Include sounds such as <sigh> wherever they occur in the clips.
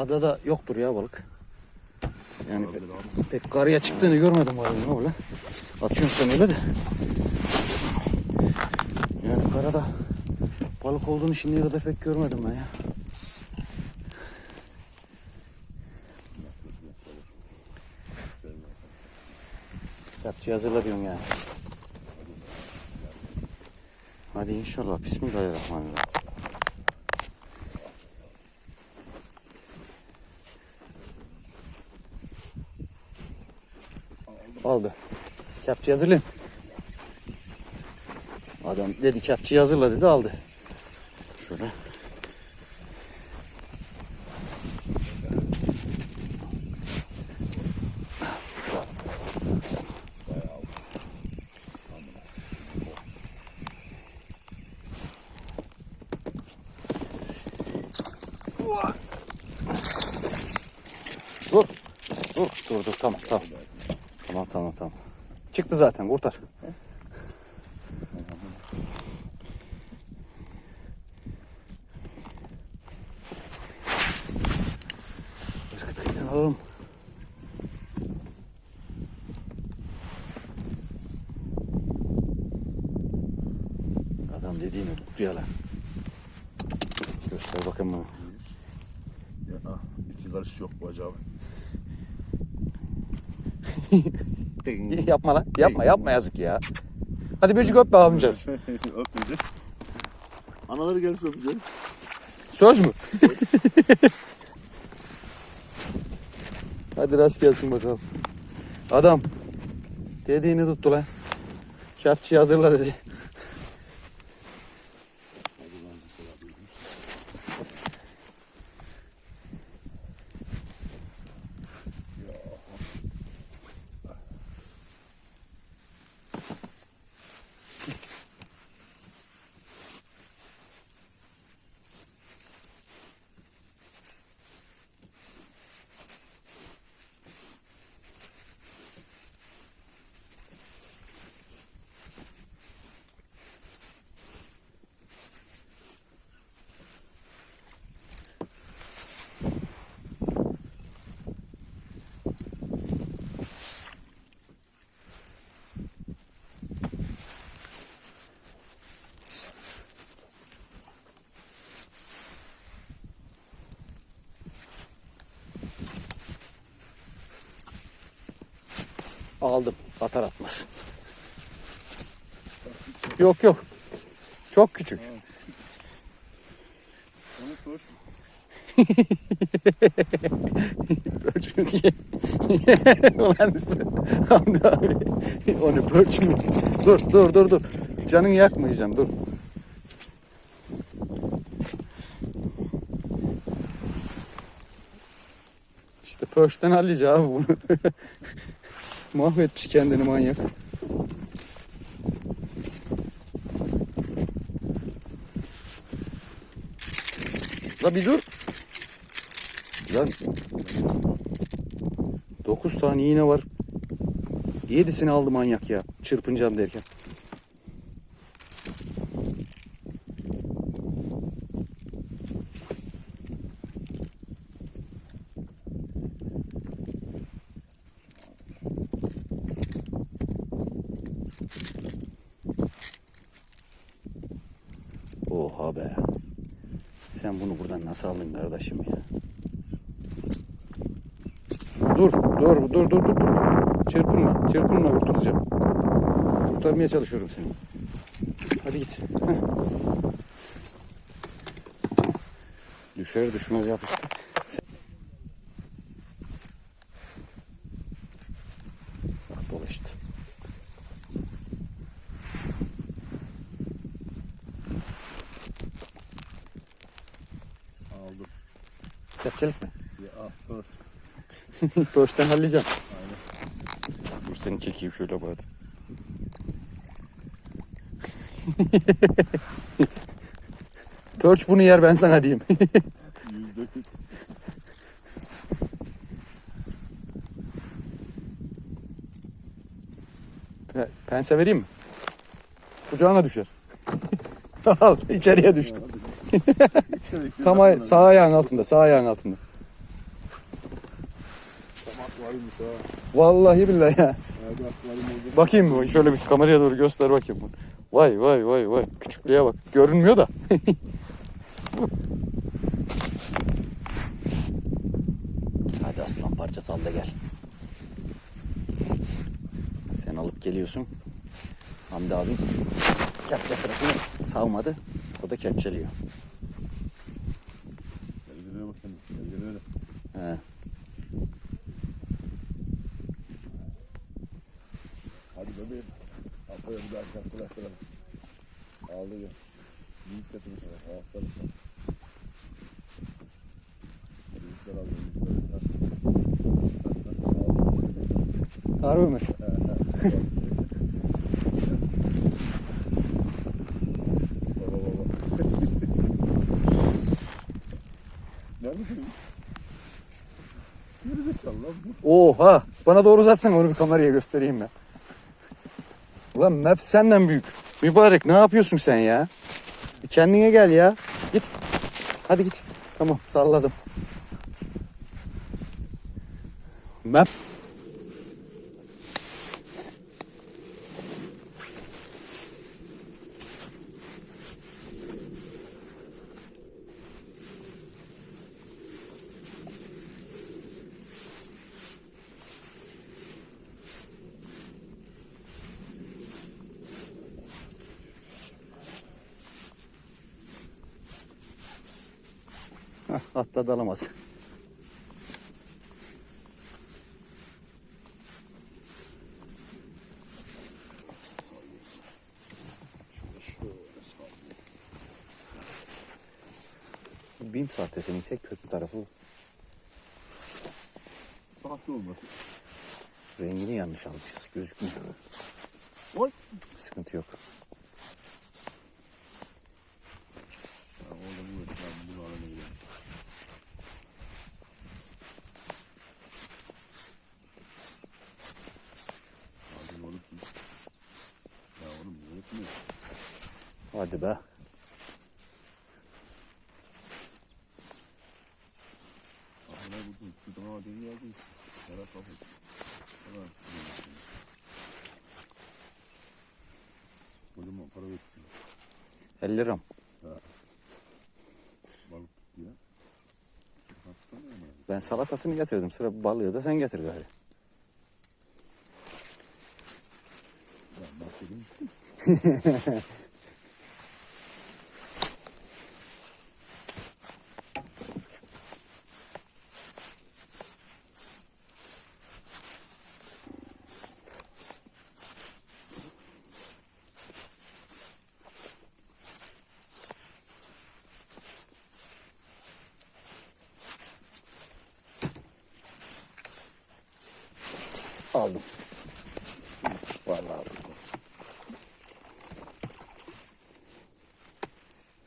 adada yoktur ya balık. Yani pek, pek karaya çıktığını görmedim balığın öyle. Atıyorsun sen öyle de. Yani karada balık olduğunu şimdiye kadar pek görmedim ben ya. Kitapçı hazırla diyorsun yani. Hadi inşallah. Bismillahirrahmanirrahim. Aldı. Kepçeyi hazırlayayım. Adam dedi kepçeyi hazırla dedi aldı. Şöyle. Dur. Dur. Dur dur tamam tamam. Tamam tamam. Çıktı zaten kurtar. Alalım. Adam dediğini tuttu ya lan. Göster bakayım bana. Ya, iki karış yok bu acaba. <laughs> yapma lan. Yapma yapma yazık ya. Hadi böcük öp be abimcağız. <laughs> Öpmeyecek. Anaları gelirse öpecek. Söz mü? <laughs> Hadi rast gelsin bakalım. Adam dediğini tuttu lan. Kepçeyi hazırla dedi. Aldım. Atar atmaz. Yok yok. Çok küçük. Koş. Pörçün diye. Ulan Hamdi abi. Onu pörçün. Dur dur dur dur. Canını yakmayacağım dur. İşte pörçten hallice abi bunu. <laughs> Mahvetmiş kendini manyak. La bir dur. Lan 9 tane iğne var. 7'sini aldı manyak ya. Çırpınacağım derken. Oha be. Sen bunu buradan nasıl aldın kardeşim ya? Dur, dur, dur, dur, dur, dur. Çırpınma, çırpınma kurtulacağım. Kurtarmaya çalışıyorum seni. Hadi git. Heh. Düşer düşmez yapıştı. Bak dolaştı. Aldım. Kepçelik mi? Ya ah dur. <laughs> Pörsten halledeceğim. Dur seni çekeyim şöyle bari. <laughs> Pörç bunu yer ben sana diyeyim. <laughs> Yüzde kırk. Pense vereyim mi? Kucağına düşer. Al içeriye düştü. İçeri Tam ay- sağ ayağın altında, sağ ayağın altında. Vallahi billahi ya. Bakayım bu. Şöyle bir kameraya doğru göster bakayım bunu. Vay vay vay vay. Küçüklüğe bak. Görünmüyor da. <laughs> Hadi aslan parçası al da gel. Sen alıp geliyorsun. Hamdi abi kepçe sırasını savmadı. O da kepçeliyor. Ellerine bak sen. Ellerine. He. Hadi bebeğim. Aferin bir daha kapsın açtıralım. Ağlıyor. Büyük getir sana. Ayakları sen. Büyükler alıyor. Büyükler. Harbi mi? Baba baba. <laughs> Bu. Oha! Bana doğru uzatsana onu bir kameraya göstereyim ben. Ulan map senden büyük. Mübarek ne yapıyorsun sen ya? Bir kendine gel ya. Git. Hadi git. Tamam salladım. Map. <laughs> Hah, atladı alamaz. Bim sahtesinin tek kötü tarafı. Sahte olmasın. rengini yanlış almışız gözükmüyor. Oy. Sıkıntı yok. Ya orada bu yok. Ben bunu aramaya Hadi oğlum. Ya öğretme. Hadi be. Ahına vurdun. Şuradan ama deli geldin. Yara kapı. Yara. Kocaman para bekliyor. 50 liram. Balık tuttu ya. Haksana ya. Ben salatasını getirdim. Sıra balığı da sen getir gari. Ben başladım. Aldım. Vallahi aldım.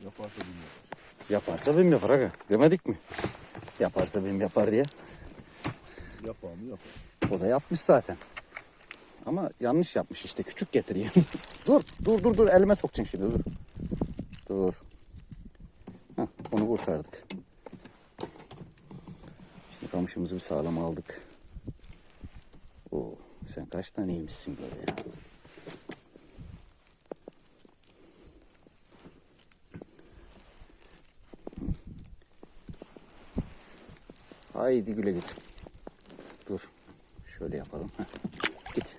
Yaparsa bilmiyorum. Yaparsa bim yapar aga. Demedik mi? Yaparsa bim yapar diye. Yapar mı yapar. O da yapmış zaten. Ama yanlış yapmış işte. Küçük getireyim. <laughs> dur, dur, dur, dur. Elime sokacaksın şimdi, dur. Dur. Heh, onu kurtardık. Şimdi kamışımızı bir sağlam aldık. Oo, sen kaç tane yemişsin böyle ya. Haydi güle git. Dur. Şöyle yapalım. Heh. Git.